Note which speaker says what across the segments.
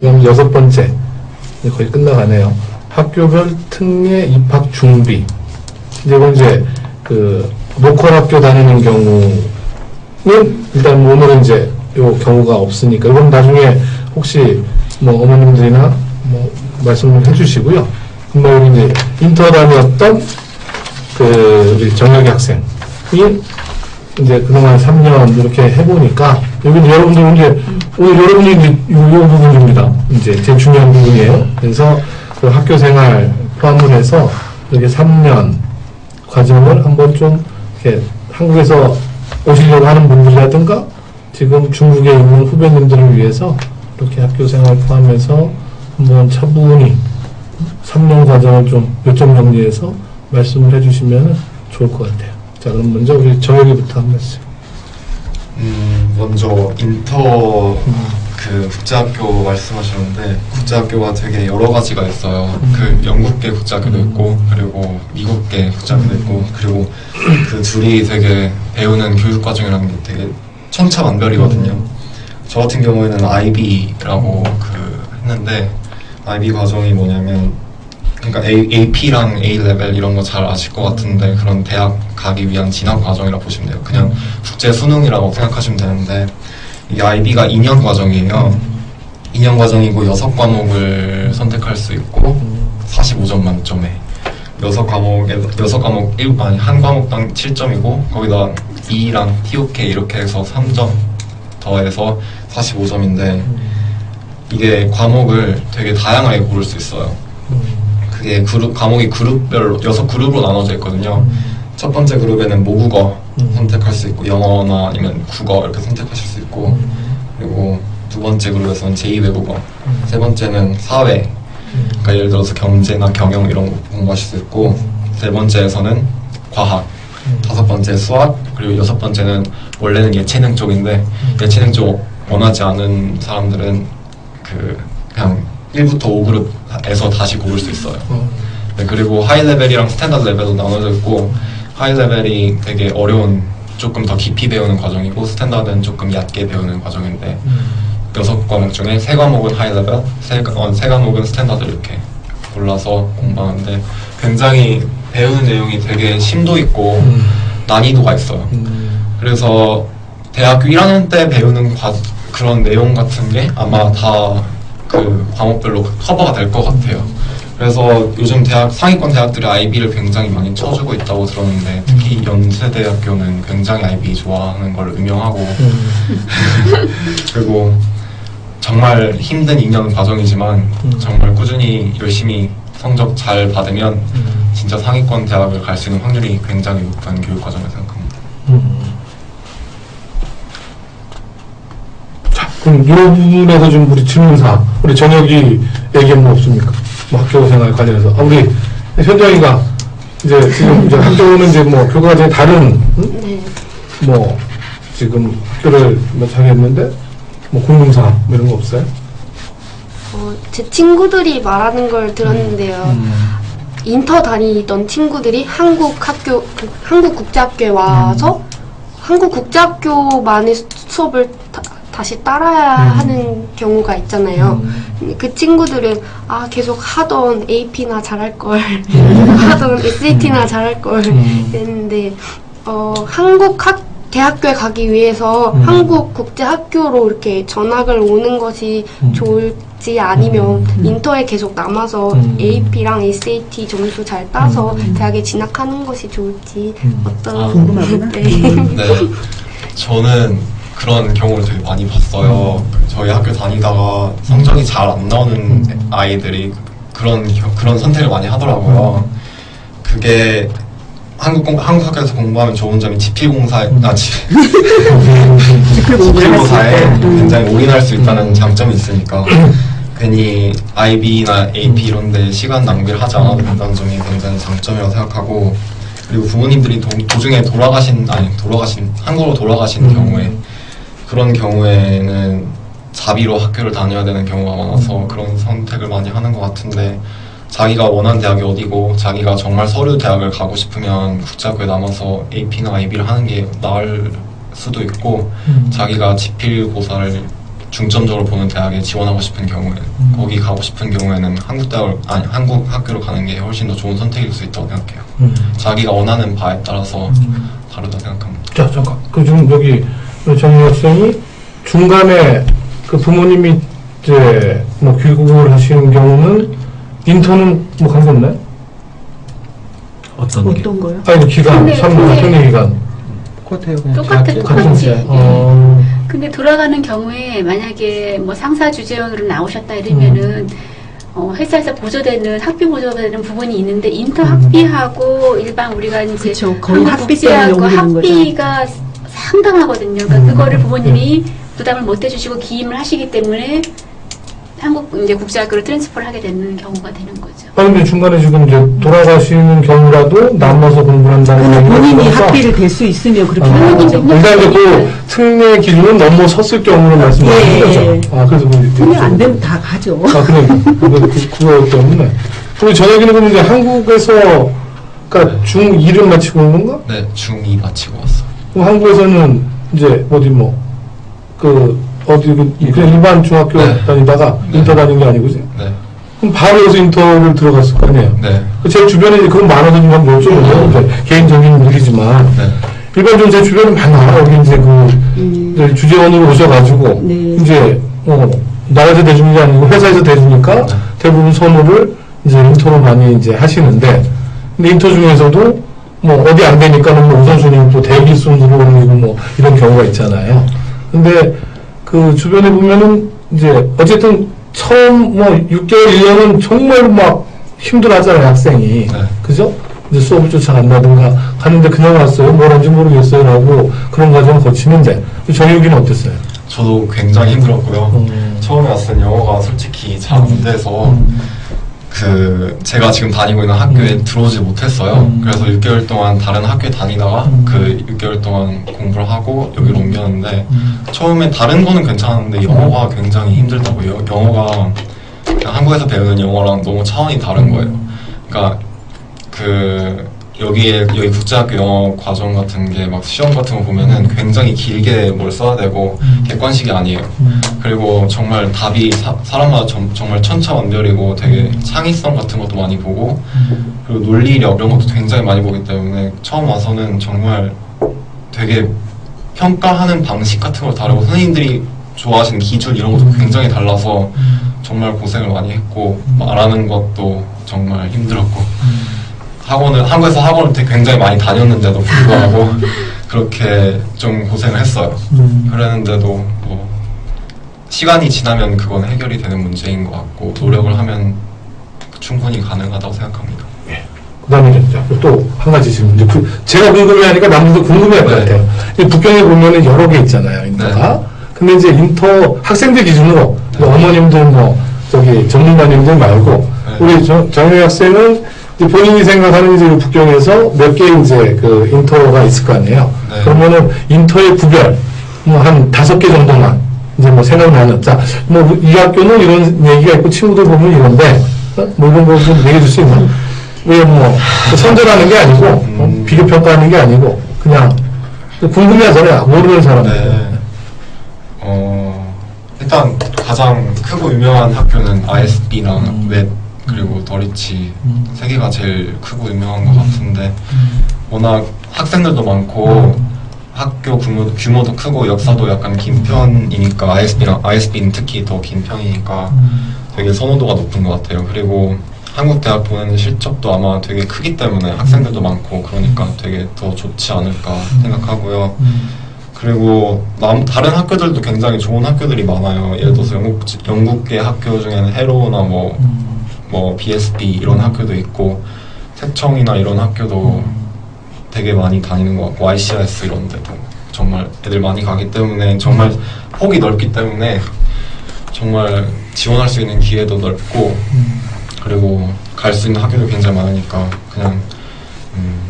Speaker 1: 지금 여섯 번째 거의 끝나가네요. 학교별 특례 입학 준비. 이제 이제 그 로컬 학교 다니는 경우는 일단 뭐 오늘은 이제 요 경우가 없으니까 이건 나중에 혹시 뭐 어머님들이나 뭐 말씀을 해주시고요. 금방 여기 이제 인터 다녔던 그 우리 정혁이 학생이 이제 그동안 3년 이렇게 해보니까 여기 여러분들 이제 오늘 여러분이 이제 이, 이 부분입니다. 이제 제일 중요한 부분이에요. 그래서 그 학교 생활 포함을 해서 이렇게 3년 과정을 한번 좀 이렇게 한국에서 오시려고 하는 분들이라든가 지금 중국에 있는 후배님들을 위해서 이렇게 학교 생활 포함해서 한번 차분히 3년 과정을 좀 요점 정리해서 말씀을 해주시면 좋을 것 같아요. 자, 그럼 먼저 우리 정혁이부터 한 말씀.
Speaker 2: 음, 먼저 인터 그 국제학교 말씀하셨는데 국제학교가 되게 여러 가지가 있어요. 그 영국계 국제학교도 있고 그리고 미국계 국제학교도 있고 그리고 그 둘이 되게 배우는 교육 과정이라는 게 되게 천차만별이거든요. 저 같은 경우에는 IB라고 그 했는데 IB 과정이 뭐냐면 그러니까 A, AP랑 A 레벨 이런 거 잘 아실 것 같은데 그런 대학 가기 위한 진학 과정이라 고 보시면 돼요. 그냥 국제 수능이라고 생각하시면 되는데 이게 IB가 2년 과정이에요. 2년 과정이고 6과목을 선택할 수 있고 45점 만점에 6과목에 6과목 1 아니 한 과목당 7점이고 거기다 E랑 TOK 이렇게 해서 3점 더해서 45점인데 이게 과목을 되게 다양하게 고를 수 있어요. 그게 그룹 과목이 그룹별로 여섯 그룹으로 나눠져 있거든요. 첫 번째 그룹에는 모국어
Speaker 1: 음.
Speaker 2: 선택할 수 있고 영어나 아니면 국어 이렇게 선택하실 수 있고 그리고 두 번째 그룹에서는 제2 외국어, 세 번째는 사회, 그러니까 예를 들어서 경제나 경영 이런 거 공부하실 수 있고 세 번째에서는 과학, 다섯 번째 수학, 그리고 여섯 번째는 원래는 예체능 쪽인데 예체능 쪽 원하지 않은 사람들은 그 그냥 1부터 5그룹에서 다시 고를 수 있어요. 네, 그리고 하이 레벨이랑 스탠다드 레벨로 나눠져 있고 하이 레벨이 되게 어려운 조금 더 깊이 배우는 과정이고 스탠다드는 조금 얕게 배우는 과정인데 여섯 과목 중에 세 과목은 하이 레벨, 세, 과- 어, 세 과목은 스탠다드 이렇게 골라서 공부하는데 굉장히 배우는 내용이 되게 심도 있고
Speaker 1: 음.
Speaker 2: 난이도가 있어요. 그래서 대학교 1학년 때 배우는 과, 그런 내용 같은 게 아마 다 그 과목별로 커버가 될 것 같아요. 그래서 요즘 대학 상위권 대학들이 IB를 굉장히 많이 쳐주고 있다고 들었는데 특히 연세대학교는 굉장히 IB 좋아하는 걸 음영하고 그리고 정말 힘든 2년 과정이지만
Speaker 1: 음.
Speaker 2: 정말 꾸준히 열심히 성적 잘 받으면 진짜 상위권 대학을 갈 수 있는 확률이 굉장히 높은 교육 과정을 생각합니다.
Speaker 1: 음. 자, 그럼 이 부분에서 좀 우리 질문사, 우리 전혁이 얘기한 거 없습니까? 뭐 학교 생활 관련해서. 아, 우리 현정이가 이제 지금 이제 학교는 이제 뭐 교과가 이제 다른, 응?
Speaker 3: 네.
Speaker 1: 뭐 지금 학교를 몇 하겠는데 뭐 궁금사 뭐 이런 거 없어요?
Speaker 3: 어, 제 친구들이 말하는 걸 들었는데요.
Speaker 1: 음.
Speaker 3: 인터 다니던 친구들이 한국 학교, 그 한국 국제학교에 와서 한국 국제학교만의 수- 수업을 다, 다시 따라야
Speaker 1: 음.
Speaker 3: 하는 경우가 있잖아요.
Speaker 1: 음.
Speaker 3: 그 친구들은 아 계속 하던 AP나 잘할 걸 하던 SAT나 잘할 걸
Speaker 1: 음.
Speaker 3: 했는데 어 한국 학 대학교에 가기 위해서
Speaker 1: 음.
Speaker 3: 한국 국제 학교로 이렇게 전학을 오는 것이
Speaker 1: 음.
Speaker 3: 좋을지 아니면
Speaker 1: 음.
Speaker 3: 인터에 계속 남아서
Speaker 1: 음.
Speaker 3: AP랑 SAT 점수 잘 따서
Speaker 1: 음.
Speaker 3: 대학에 진학하는 것이 좋을지
Speaker 1: 음.
Speaker 3: 어떤
Speaker 2: 아,
Speaker 4: 궁금하구나.
Speaker 3: 네.
Speaker 2: 네, 저는 그런 경우를 되게 많이 봤어요. 저희 학교 다니다가 성적이 잘 안 나오는
Speaker 1: 음.
Speaker 2: 아이들이 그런 겨- 그런 선택을 많이 하더라고요. 그게 한국 공, 한국 학교에서 공부하면 좋은 점이 지필공사
Speaker 1: 음.
Speaker 2: 아 지,
Speaker 4: 지필 공부를
Speaker 2: 지필고사에
Speaker 4: 할수 있다. 음.
Speaker 2: 굉장히 올인할 수 있다는
Speaker 1: 음.
Speaker 2: 장점이 있으니까 괜히 IB나 AP 이런데 시간 낭비를 하지 않아도 된다는 점이 굉장히 장점이라고 생각하고 그리고 부모님들이 도, 도중에 돌아가신 아니 돌아가신 한국으로 돌아가신
Speaker 1: 음.
Speaker 2: 경우에 그런 경우에는 자비로 학교를 다녀야 되는 경우가 많아서 그런 선택을 많이 하는 것 같은데 자기가 원하는 대학이 어디고 자기가 정말 서류 대학을 가고 싶으면 국제학교에 남아서 AP나 IB를 하는 게 나을 수도 있고
Speaker 1: 음.
Speaker 2: 자기가 지필고사를 중점적으로 보는 대학에 지원하고 싶은 경우에
Speaker 1: 음.
Speaker 2: 거기 가고 싶은 경우에는 한국 대학을 아니 한국 학교로 가는 게 훨씬 더 좋은 선택일 수 있다고 생각해요.
Speaker 1: 음.
Speaker 2: 자기가 원하는 바에 따라서
Speaker 1: 음.
Speaker 2: 다르다 생각합니다.
Speaker 1: 자, 잠깐. 그 지금 여기 정유 학생이 중간에 그 부모님이 이제 뭐 귀국을 하시는 경우는 인턴은 뭐 관계없나요?
Speaker 5: 어떤 게?
Speaker 4: 어떤 거요?
Speaker 1: 아니, 그 기간,
Speaker 3: 근데
Speaker 1: 3년
Speaker 3: 그게-
Speaker 1: 통일 기간.
Speaker 5: 똑같아요. 그냥
Speaker 6: 똑같아.
Speaker 1: 같은 제. 어.
Speaker 6: 근데 돌아가는 경우에 만약에 뭐 상사 주재원으로 나오셨다 이러면은
Speaker 1: 음.
Speaker 6: 어, 회사에서 보조되는 학비 보조되는 부분이 있는데 인터
Speaker 1: 음.
Speaker 6: 학비하고 일반 우리가 이제
Speaker 4: 그쵸, 거의
Speaker 6: 한국
Speaker 4: 학비 때문에 오르는 거죠.
Speaker 6: 학비가 상당하거든요. 그러니까
Speaker 1: 음.
Speaker 6: 그거를 부모님이 부담을 못 해주시고 기임을 하시기 때문에 한국 이제 국제학교로 트랜스퍼를 하게 되는 경우가 되는 거죠.
Speaker 1: 아니, 근데 중간에 지금 이제 돌아가시는 경우라도 남아서 공부를 한다는
Speaker 4: 근데
Speaker 1: 얘기가
Speaker 4: 본인이 학비를 댈 수 있으면 그렇게
Speaker 1: 아,
Speaker 4: 하는 거죠.
Speaker 1: 그러니까 이제 그 특례 기준은 넘어섰을 경우를 말씀하시는
Speaker 4: 예,
Speaker 1: 거죠.
Speaker 4: 예.
Speaker 1: 아, 그래서 그
Speaker 4: 그냥 안 되면 다 가죠.
Speaker 1: 아, 그래. 그거, 그, 그거 때문에. 우리 전화기는 그럼 이제 한국에서, 그니까 중2를 마치고 온 건가?
Speaker 2: 네, 중2 마치고 왔어요.
Speaker 1: 그럼 한국에서는 이제 어디 뭐, 그, 어디, 그, 그냥 일반 중학교
Speaker 2: 네.
Speaker 1: 다니다가
Speaker 2: 네.
Speaker 1: 인터 다닌 게 아니고 지?
Speaker 2: 네,
Speaker 1: 그럼 바로 여기서 인터를 들어갔을 거 아니에요?
Speaker 2: 네,
Speaker 1: 그제 주변에 그런 많아서 좀 뭐죠? 이제 개인적인 일이지만.
Speaker 2: 네,
Speaker 1: 일반적으로 제 주변에 많아. 여기 이제 그,
Speaker 4: 음.
Speaker 1: 이제 주재원으로 오셔가지고
Speaker 4: 네.
Speaker 1: 이제 어, 나라에서 대주는 게 아니고 회사에서 대주니까
Speaker 2: 네.
Speaker 1: 대부분 선호를 이제 인터로 많이 이제 하시는데 근데 인터 중에서도 뭐 어디 안 되니까는 뭐 우선순위 또 대기 순으로 옮기고 뭐 이런 경우가 있잖아요. 근데 그 주변에 보면은 이제 어쨌든 처음 뭐 6개월 1년은 정말 막 힘들어하잖아요 학생이
Speaker 2: 네.
Speaker 1: 그죠? 이제 수업을 쫓아간다든가 가는데 그냥 왔어요 뭘 한지 모르겠어요 라고 그런 과정을 거치는데 정혁이는 어땠어요?
Speaker 2: 저도 굉장히 힘들었고요.
Speaker 1: 음.
Speaker 2: 처음에 왔을 때 영어가 솔직히 잘 안 돼서 그 제가 지금 다니고 있는 학교에
Speaker 1: 음.
Speaker 2: 들어오지 못했어요.
Speaker 1: 음.
Speaker 2: 그래서 6개월 동안 다른 학교에 다니다가
Speaker 1: 음.
Speaker 2: 그 6개월 동안 공부를 하고 여기로 옮겼는데
Speaker 1: 음.
Speaker 2: 처음에 다른 거는 괜찮았는데 영어가 굉장히 힘들다고 요. 영어가 그냥 한국에서 배우는 영어랑 너무 차원이 다른 거예요. 그러니까 그 여기에 여기 국제학교 영어 과정 같은 게 막 시험 같은 거 보면은 굉장히 길게 뭘 써야 되고
Speaker 1: 음.
Speaker 2: 객관식이 아니에요.
Speaker 1: 음.
Speaker 2: 그리고 정말 답이 사, 사람마다 정, 정말 천차만별이고 되게 창의성 같은 것도 많이 보고 그리고 논리력 이런 것도 굉장히 많이 보기 때문에 처음 와서는 정말 되게 평가하는 방식 같은 걸 다르고 선생님들이 좋아하시는 기준 이런 것도 굉장히 달라서 정말 고생을 많이 했고 말하는 것도 정말 힘들었고 학원을 한국에서 학원을 되게 굉장히 많이 다녔는데도 불구하고 그렇게 좀 고생을 했어요.
Speaker 1: 음.
Speaker 2: 그랬는데도 뭐 시간이 지나면 그건 해결이 되는 문제인 것 같고 노력을 하면 충분히 가능하다고 생각합니다.
Speaker 1: 그다음에 또 한 가지 지금 이제 그- 제가 궁금해하니까 남들도 궁금해할 것
Speaker 2: 네.
Speaker 1: 같아요. 이 북경에 보면은 여러 개 있잖아요 인터가. 근데 이제 인터 학생들 기준으로
Speaker 2: 네.
Speaker 1: 어머님들 뭐 저기 전문가님들 말고
Speaker 2: 네.
Speaker 1: 우리 정- 정혜 학생은 본인이 생각하는 이제 북경에서 몇 개 이제 그 인터가 있을 거 아니에요.
Speaker 2: 네.
Speaker 1: 그러면은 인터의 구별 뭐 한 다섯 개 정도만 이제 뭐 생각나는 자뭐 이 학교는 이런 얘기가 있고 친구들 보면 이런데 어? 뭐 이런 거좀 얘기해 줄 수 있나? 왜뭐 선전하는 게 아니고 어?
Speaker 2: 음.
Speaker 1: 비교 평가하는 게 아니고 그냥 궁금해하잖아요 모르는 사람들.
Speaker 2: 네. 어, 일단 가장 크고 유명한 학교는 ISB랑
Speaker 1: 음.
Speaker 2: 웹 그리고 더리치
Speaker 1: 음.
Speaker 2: 세 개가 제일 크고 유명한 것 같은데 워낙 학생들도 많고 학교 규모, 규모도 크고 역사도 약간 긴 편이니까 ISB랑 ISB는 특히 더 긴 편이니까 되게 선호도가 높은 것 같아요. 그리고 한국 대학 보내는 실적도 아마 되게 크기 때문에 학생들도 많고 그러니까 되게 더 좋지 않을까 생각하고요. 그리고 남, 다른 학교들도 굉장히 좋은 학교들이 많아요. 예를 들어서 영국, 영국계 학교 중에는 헤로우나 뭐, 뭐 BSB 이런 학교도 있고 세청이나 이런 학교도 되게 많이 다니는 것 같고 ICRS 이런 데도 정말 애들 많이 가기 때문에 정말 폭이 넓기 때문에 정말 지원할 수 있는 기회도 넓고 그리고 갈 수 있는 학교도 굉장히 많으니까 그냥 음,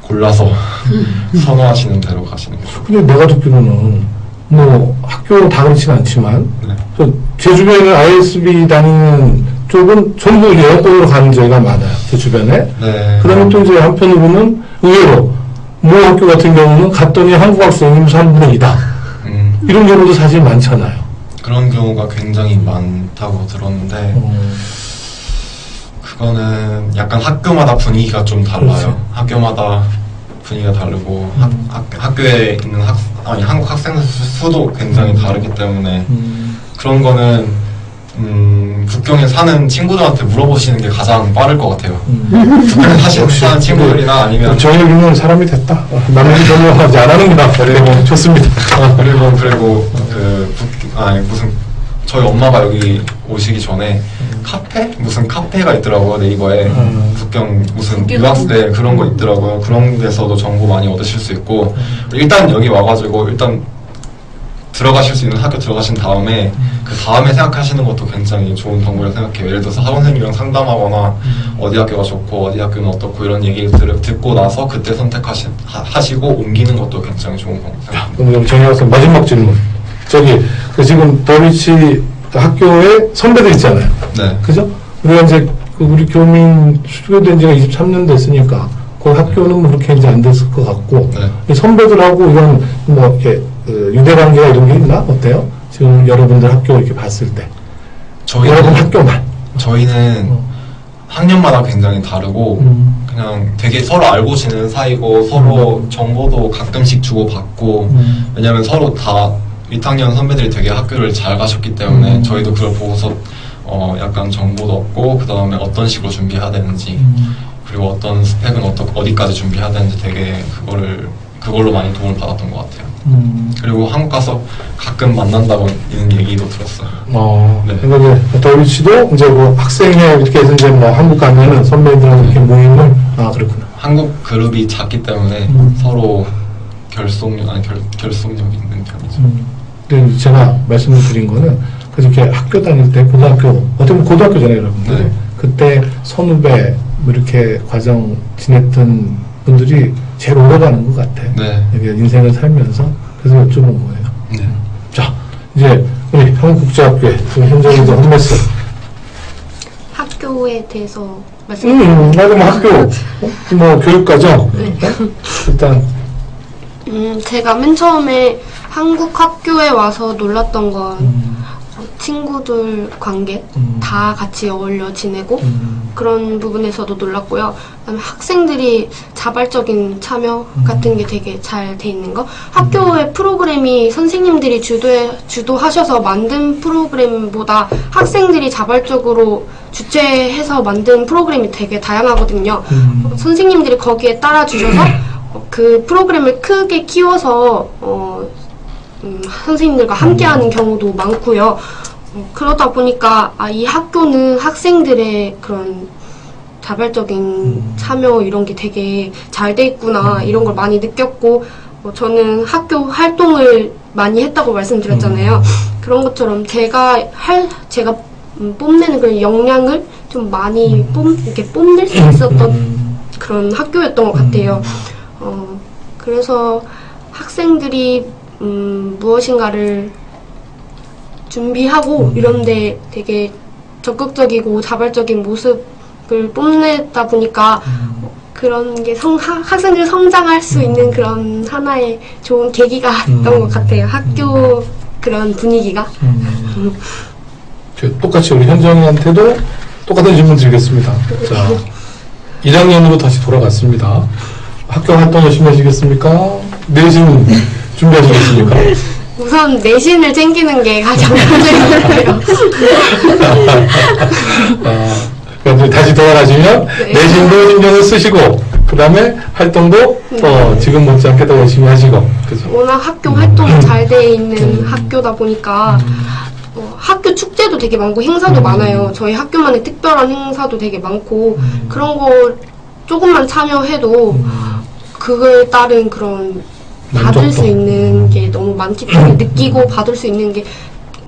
Speaker 2: 골라서 선호하시는 대로 가시는 게 좋고
Speaker 1: 근데 내가 듣기로는 뭐 학교 다 그렇지는 않지만
Speaker 2: 네.
Speaker 1: 저제 주변에 ISB 다니는 쪽은 전부 영어권으로 가는 저희가 많아요. 제 주변에.
Speaker 2: 네.
Speaker 1: 그 다음에 또 이제 한편으로는 의외로 모 학교 같은 경우는 갔더니 한국 학생이 3분의 2다.
Speaker 2: 음,
Speaker 1: 이런 경우도 사실 많잖아요.
Speaker 2: 그런 경우가 굉장히 많다고 들었는데
Speaker 1: 어,
Speaker 2: 그거는 약간 학교마다 분위기가 좀 달라요.
Speaker 1: 그렇지.
Speaker 2: 학교마다 분위기가 다르고
Speaker 1: 음.
Speaker 2: 학, 학, 학 교에 있는 학 아니 한국 학생 수도 굉장히 다르기 때문에
Speaker 1: 음,
Speaker 2: 그런 거는 음, 북경에 사는 친구들한테 물어보시는 게 가장 빠를 것 같아요.
Speaker 1: 음.
Speaker 2: 북경에 사시,
Speaker 1: 역시.
Speaker 2: 사는 친구들이나 아니면
Speaker 1: 저희 여기는 사람이 됐다. 어, 남의 전혀 하지 안 하는구나. 그리고 좋습니다. 어,
Speaker 2: 그리고 그리고 그 북, 아니 무슨 저희 엄마가 여기 오시기 전에 카페 무슨 카페가 있더라고요 네이버에
Speaker 1: 음.
Speaker 2: 북경 무슨. 유학생 그런 거 있더라고요 그런 데서도 정보 많이 얻으실 수 있고 일단 여기 와가지고 일단 들어가실 수 있는 학교 들어가신 다음에 그 다음에 생각하시는 것도 굉장히 좋은 방법이라고 생각해요 예를 들어서 학원 선생님이랑 상담하거나 어디 학교가 좋고 어디 학교는 어떻고 이런 얘기를 들, 듣고 나서 그때 선택하시고 옮기는 것도 굉장히 좋은 방법 생각합니다
Speaker 1: 그럼 학생 마지막 질문. 저기 그 지금 더위치 학교에 선배들 있잖아요.
Speaker 2: 네.
Speaker 1: 그죠? 우리가 이제 그 우리 교민 수교된 지가 23년 됐으니까 그 학교는 뭐 그렇게 이제 안 됐을 것 같고
Speaker 2: 네.
Speaker 1: 이 선배들하고 이런 뭐 이렇게 그 유대 관계가 이런 게 있나 어때요? 지금 여러분들 학교 이렇게 봤을 때
Speaker 2: 저희는
Speaker 1: 여러분 학교만
Speaker 2: 저희는
Speaker 1: 어.
Speaker 2: 학년마다 굉장히 다르고
Speaker 1: 음.
Speaker 2: 그냥 되게 서로 알고 지내는 사이고 서로 정보도 가끔씩 주고 받고
Speaker 1: 음.
Speaker 2: 왜냐면 서로 다 1학년 선배들이 되게 학교를 잘 가셨기 때문에
Speaker 1: 음.
Speaker 2: 저희도 그걸 보고서 어 약간 정보도 얻고 그 다음에 어떤 식으로 준비해야 되는지
Speaker 1: 음.
Speaker 2: 그리고 어떤 스펙은 어떠, 어디까지 준비해야 되는지 되게 그거를 그걸로 많이 도움을 받았던 것 같아요.
Speaker 1: 음.
Speaker 2: 그리고 한국 가서 가끔 만난다고 이런 얘기도 들었어요.
Speaker 1: 어,
Speaker 2: 네.
Speaker 1: 그러니까 이제 더위치도 이제 뭐 학생회 이렇게 해서 이제 뭐 한국 가면은 선배들하고 이렇게 모임을 아 그렇구나.
Speaker 2: 한국 그룹이 작기 때문에
Speaker 1: 음.
Speaker 2: 서로 결속력 아니 결, 결속력이 있는 편이죠.
Speaker 1: 음. 근데 제가 말씀을 드린 거는 그렇게 학교 다닐 때 고등학교 어떻게 보면 고등학교잖아요 여러분들
Speaker 2: 네.
Speaker 1: 그때 선후배 뭐 이렇게 과정 지냈던 분들이 제일 오래가는 것 같아
Speaker 2: 네.
Speaker 1: 이게 인생을 살면서 그래서 여쭤본 거예요
Speaker 2: 네.
Speaker 1: 자 이제 우리 한국국제학교에 지금 현장에도 한 말씀
Speaker 3: 학교에 대해서
Speaker 1: 음,
Speaker 3: 말씀.
Speaker 1: 나도 뭐 학교 어? 뭐 교육과정
Speaker 3: 네.
Speaker 1: 일단
Speaker 3: 음, 제가 맨 처음에 한국 학교에 와서 놀랐던 건
Speaker 1: 음,
Speaker 3: 친구들 관계
Speaker 1: 음.
Speaker 3: 다 같이 어울려 지내고
Speaker 1: 음,
Speaker 3: 그런 부분에서도 놀랐고요. 그다음에 학생들이 자발적인 참여
Speaker 1: 음.
Speaker 3: 같은 게 되게 잘 돼 있는 거. 학교의 프로그램이 선생님들이 주도해, 주도하셔서 만든 프로그램보다 학생들이 자발적으로 주최해서 만든 프로그램이 되게 다양하거든요.
Speaker 1: 음.
Speaker 3: 어, 선생님들이 거기에 따라 주셔서 어, 그 프로그램을 크게 키워서 어, 음, 선생님들과 함께하는 경우도 많고요. 어, 그러다 보니까 아, 이 학교는 학생들의 그런 자발적인
Speaker 1: 음.
Speaker 3: 참여 이런 게 되게 잘 돼 있구나 이런 걸 많이 느꼈고 어, 저는 학교 활동을 많이 했다고 말씀드렸잖아요. 그런 것처럼 제가 할 제가 음, 뽐내는 그런 역량을 좀 많이 뽐 이렇게 뽐낼 수 있었던
Speaker 1: 음.
Speaker 3: 그런 학교였던 것 같아요. 어, 그래서 학생들이 음, 무엇인가를 준비하고 이런데 되게 적극적이고 자발적인 모습을 뽐내다 보니까 그런 게 성, 하- 학생들이 성장할 수 있는 그런 하나의 좋은 계기가 됐던
Speaker 1: 음.
Speaker 3: 것 같아요. 학교 그런 분위기가.
Speaker 1: 음. 저 똑같이 우리 현정이한테도 똑같은 질문 드리겠습니다. 자, 1학년으로 다시 돌아갔습니다. 학교 활동 열심히 하시겠습니까? 내신 준비하시겠습니까?
Speaker 3: 우선 내신을 챙기는 게 가장 문제인 것 같아요.
Speaker 1: 아, 다시 돌아가시면
Speaker 3: 네.
Speaker 1: 내신도 신경을 쓰시고 그 다음에 활동도 어, 지금 못지않게 더 열심히 하시고 그죠?
Speaker 3: 워낙 학교 활동이 잘 돼 있는
Speaker 1: 음.
Speaker 3: 학교다 보니까 어, 학교 축제도 되게 많고 행사도
Speaker 1: 음.
Speaker 3: 많아요. 저희 학교만의 특별한 행사도 되게 많고
Speaker 1: 음.
Speaker 3: 그런 거 조금만 참여해도
Speaker 1: 음,
Speaker 3: 그거에 따른 그런 받을
Speaker 1: 만족도.
Speaker 3: 수 있는 게 너무 많기 때문에 느끼고 받을 수 있는 게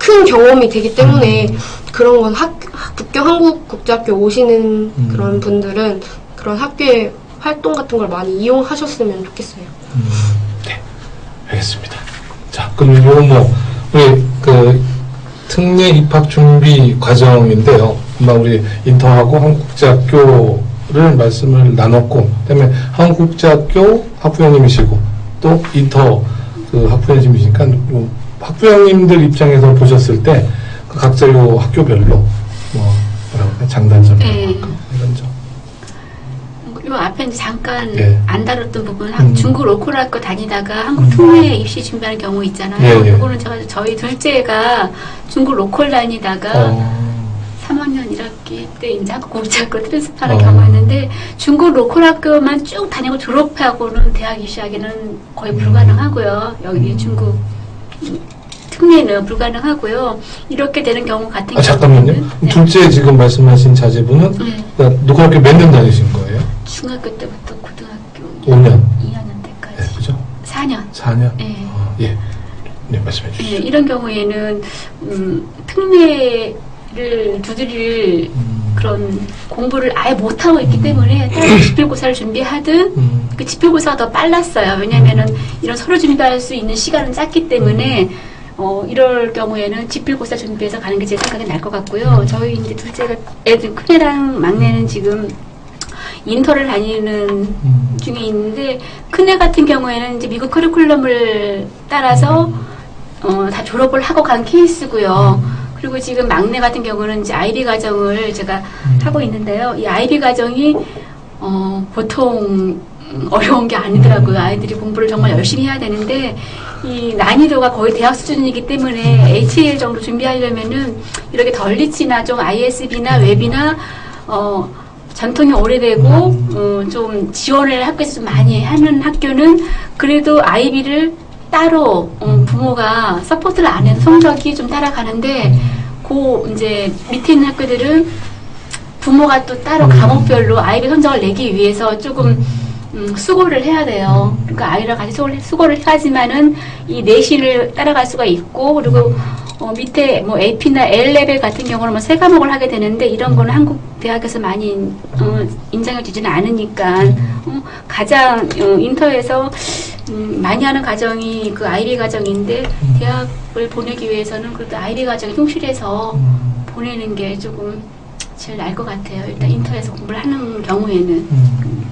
Speaker 3: 큰 경험이 되기 때문에 그런 건 학, 북경 한국국제학교 오시는
Speaker 1: 음.
Speaker 3: 그런 분들은 그런 학교의 활동 같은 걸 많이 이용하셨으면 좋겠어요.
Speaker 1: 음, 네, 알겠습니다. 자, 그럼 이거는 뭐 우리 그 특례 입학 준비 과정인데요. 아마 우리 인터하고 한국국제학교 를 말씀을 나눴고, 그다음에 한국국제학교 학부형님이시고 또 인터 그 학부형님이시니까 뭐 학부형님들 입장에서 보셨을 때, 그 각자 요 학교별로, 뭐, 뭐라고 할까, 장단점,
Speaker 6: 네.
Speaker 1: 이런 점.
Speaker 6: 요 앞에 이제 잠깐
Speaker 1: 예.
Speaker 6: 안 다뤘던 부분,
Speaker 1: 음.
Speaker 6: 중국 로컬 학교 다니다가 한국
Speaker 1: 음.
Speaker 6: 특례 입시 준비하는 경우 있잖아요.
Speaker 1: 예, 예.
Speaker 6: 그거는 제가 저희 둘째가 중국 로컬 다니다가
Speaker 1: 어,
Speaker 6: 3학년 1학기 때 이제 한국 국제학교 트랜스파하는
Speaker 1: 어.
Speaker 6: 경우였는데 중국 로컬 학교만 쭉 다니고 졸업하고는 대학 입시하기는 거의 불가능하고요. 여기
Speaker 1: 음.
Speaker 6: 중국 특례는 불가능하고요. 이렇게 되는 경우 같은
Speaker 1: 아, 잠깐만요.
Speaker 6: 네.
Speaker 1: 둘째 지금 말씀하신 자제분은,
Speaker 6: 네.
Speaker 1: 그러니까 녹화학교 몇 년 다니신 거예요?
Speaker 6: 중학교 때부터 고등학교
Speaker 1: 5년.
Speaker 6: 2학년
Speaker 1: 네,
Speaker 6: 때까지
Speaker 1: 그죠?
Speaker 6: 4년.
Speaker 1: 4년?
Speaker 6: 네.
Speaker 1: 어, 예. 네, 말씀해
Speaker 6: 예,
Speaker 1: 주시죠.
Speaker 6: 이런 경우에는 음, 특례를 두드릴
Speaker 1: 음,
Speaker 6: 그런 공부를 아예 못하고 있기 때문에 다른 지필고사를 준비하든
Speaker 1: 음,
Speaker 6: 그 지필고사가 더 빨랐어요. 왜냐면은 이런 서류 준비할 수 있는 시간은 짧기 때문에 어, 이럴 경우에는 지필고사 준비해서 가는 게 제 생각에 나을 것 같고요. 저희 이제 둘째가 애들 큰애랑 막내는 지금 인터를 다니는
Speaker 1: 음,
Speaker 6: 중에 있는데 큰애 같은 경우에는 이제 미국 커리큘럼을 따라서 어, 다 졸업을 하고 간 케이스고요. 그리고 지금 막내 같은 경우는 이제 아이비 과정을 제가
Speaker 1: 음.
Speaker 6: 하고 있는데요. 이 아이비 과정이 어, 보통 음, 어려운 게 아니더라고요. 아이들이 공부를 정말 열심히 해야 되는데 이 난이도가 거의 대학 수준이기 때문에 HL 정도 준비하려면은 이렇게 덜리치나 좀 ISB나 웹이나 어, 전통이 오래되고 어, 좀 지원을 학교에서 좀 많이 하는 학교는 그래도 아이비를 따로 어, 부모가 서포트를 안 해서 성적이 좀 따라가는데 그 이제 밑에 있는 학교들은 부모가 또 따로
Speaker 1: 음.
Speaker 6: 과목별로 아이비 성적을 내기 위해서 조금 음, 수고를 해야 돼요. 그러니까 아이랑 같이 수고를, 수고를 하지만은 이 내신을 따라갈 수가 있고 그리고 어, 밑에 뭐 AP나 L 레벨 같은 경우는 뭐 세 과목을 하게 되는데 이런 거는 한국 대학에서 많이 어, 인정해 주지는 않으니까 어, 가장 어, 인터에서 음, 많이 하는 과정이 그 아이비 과정인데 대학을 보내기 위해서는 그래도 아이비 과정에 충실해서
Speaker 1: 음,
Speaker 6: 보내는 게 조금 제일 나을 것 같아요. 일단 인터에서 공부를 하는 경우에는
Speaker 1: 음.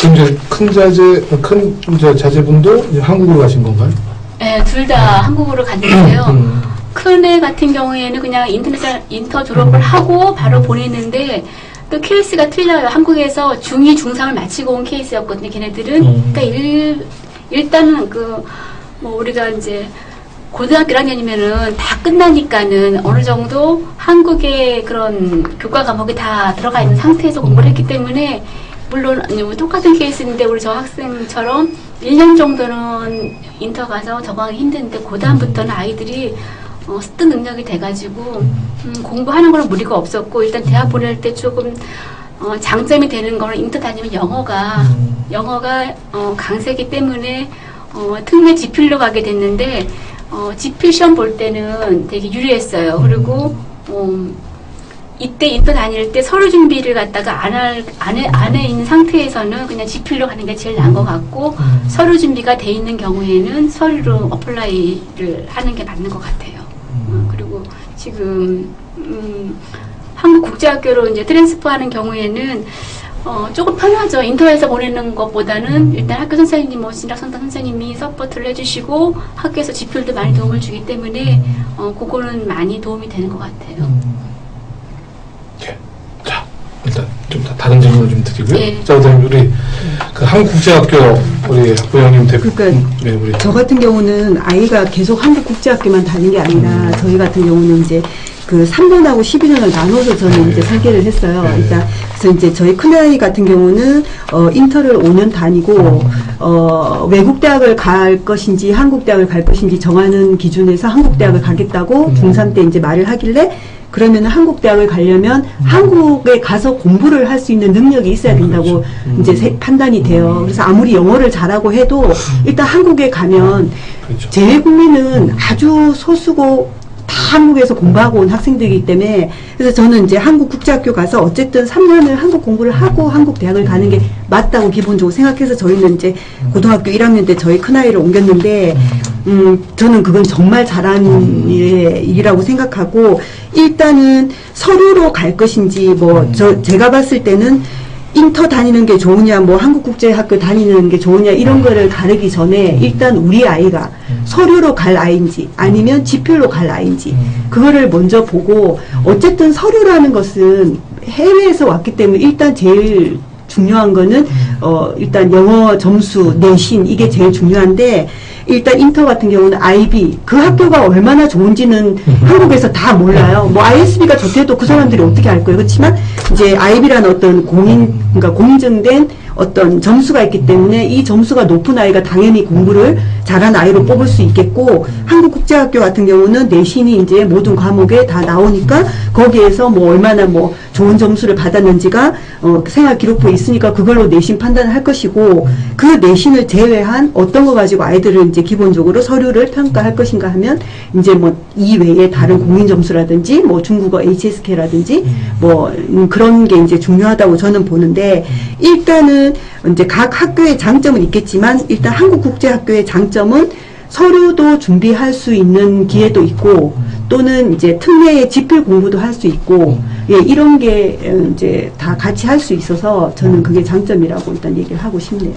Speaker 1: 그럼 이제 큰 자제, 큰 자제분도 이제 한국으로 가신 건가요?
Speaker 6: 네, 둘 다 한국으로 갔는데요.
Speaker 1: 음,
Speaker 6: 큰애 같은 경우에는 그냥 인터넷 인터 졸업을 하고 바로 보냈는데 또 케이스가 틀려요. 한국에서 중2, 중3을 마치고 온 케이스였거든요. 걔네들은.
Speaker 1: 음.
Speaker 6: 그러니까 일, 일단은 그, 뭐 우리가 이제 고등학교 1학년이면은 다 끝나니까는 어느 정도 한국의 그런 교과 과목이 다 들어가 있는 상태에서 공부를 했기 때문에 물론 뭐 똑같은 케이스인데 우리 저 학생처럼 1년 정도는 인터 가서 적응하기 힘든데 그 다음부터는 아이들이 어, 스트 능력이 돼가지고 음, 공부하는 거는 무리가 없었고 일단 대학 보낼 때 조금 어, 장점이 되는 거는 인터 다니면 영어가
Speaker 1: 음.
Speaker 6: 영어가 어, 강세기 때문에 어, 특례 지필로 가게 됐는데 어, 지필 시험 볼 때는 되게 유리했어요. 그리고 어, 이때 인터 다닐 때 서류 준비를 갖다가 안 할, 안에, 안에 있는 상태에서는 그냥 지필로 가는 게 제일 나은 것 같고,
Speaker 1: 음.
Speaker 6: 서류 준비가 돼 있는 경우에는 서류로 어플라이를 하는 게 맞는 것 같아요. 어, 그리고 지금, 음, 한국 국제학교로 이제 트랜스퍼 하는 경우에는 어, 조금 편하죠. 인터에서 보내는 것보다는 일단 학교 선생님, 뭐, 진학 선당 선생님이 서포트를 해주시고 학교에서 지필도 많이 도움을 주기 때문에 어, 그거는 많이 도움이 되는 것 같아요.
Speaker 1: 음. 예. 자, 일단 좀 다- 다른 질문을 좀 드리고요.
Speaker 6: 예.
Speaker 1: 자, 그다음 우리 그 한국국제학교 우리 학부형님 대표,
Speaker 4: 그러니까
Speaker 1: 음, 네, 우리
Speaker 4: 저 같은 경우는 아이가 계속 한국국제학교만 다닌 게 아니라
Speaker 1: 음.
Speaker 4: 저희 같은 경우는 이제 그 3년하고 12년을 나눠서 저는
Speaker 1: 네.
Speaker 4: 이제 설계를 했어요.
Speaker 1: 네.
Speaker 4: 일단 그래서 이제 저희 큰아이 같은 경우는 어 인터를 5년 다니고
Speaker 1: 음.
Speaker 4: 어 외국 대학을 갈 것인지 한국 대학을 갈 것인지 정하는 기준에서 한국 대학을 가겠다고
Speaker 1: 음.
Speaker 4: 중3 때 이제 말을 하길래 그러면 한국 대학을 가려면 한국에 가서 공부를 할 수 있는 능력이 있어야
Speaker 1: 음,
Speaker 4: 된다고
Speaker 1: 그렇죠. 음.
Speaker 4: 이제 세- 판단이 돼요.
Speaker 1: 음.
Speaker 4: 그래서 아무리 영어를 잘하고 해도 일단 한국에 가면
Speaker 1: 그렇죠.
Speaker 4: 재외국민은 아주 소수고 다 한국에서 공부하고 온 학생들이기 때문에 그래서 저는 이제 한국 국제학교 가서 어쨌든 3년을 한국 공부를 하고 한국 대학을 가는 게 맞다고 기본적으로 생각해서 저희는 이제 고등학교 1학년 때 저희 큰아이를 옮겼는데 음 저는 그건 정말 잘한
Speaker 1: 음.
Speaker 4: 일의 일이라고 생각하고 일단은 서류로 갈 것인지 뭐 저 제가 봤을 때는 인터 다니는 게 좋으냐, 뭐 한국국제학교 다니는 게 좋으냐 이런 거를 가르기 전에 일단 우리 아이가 서류로 갈 아이인지 아니면 지필로 갈 아이인지 그거를 먼저 보고 어쨌든 서류라는 것은 해외에서 왔기 때문에 일단 제일 중요한 거는 어 일단 영어 점수 내신 이게 제일 중요한데 일단 인터 같은 경우는 IB 그 학교가 얼마나 좋은지는 한국에서 다 몰라요. 뭐 ISB가 좋대도 그 사람들이 어떻게 알 거예요. 그렇지만 이제 IB라는 어떤 공인 그러니까 공정된 어떤 점수가 있기 때문에 이 점수가 높은 아이가 당연히 공부를 잘한 아이로 뽑을 수 있겠고 한국국제학교 같은 경우는 내신이 이제 모든 과목에 다 나오니까 거기에서 뭐 얼마나 뭐 좋은 점수를 받았는지가 어, 생활 기록부에 있으니까 그걸로 내신 판단을 할 것이고 그 내신을 제외한 어떤 거 가지고 아이들을 이제 기본적으로 서류를 평가할 것인가 하면 이제 뭐 이외에 다른 공인 점수라든지 뭐 중국어 HSK라든지 뭐 음, 그런 게 이제 중요하다고 저는 보는데 일단은 이제 각 학교의 장점은 있겠지만 일단 한국국제학교의 장점은 서류도 준비할 수 있는 기회도 있고 또는 이제 특례의 지필 공부도 할 수 있고 예 이런 게 어, 이제 다 같이 할 수 있어서 저는 그게 장점이라고 일단 얘기를 하고 싶네요.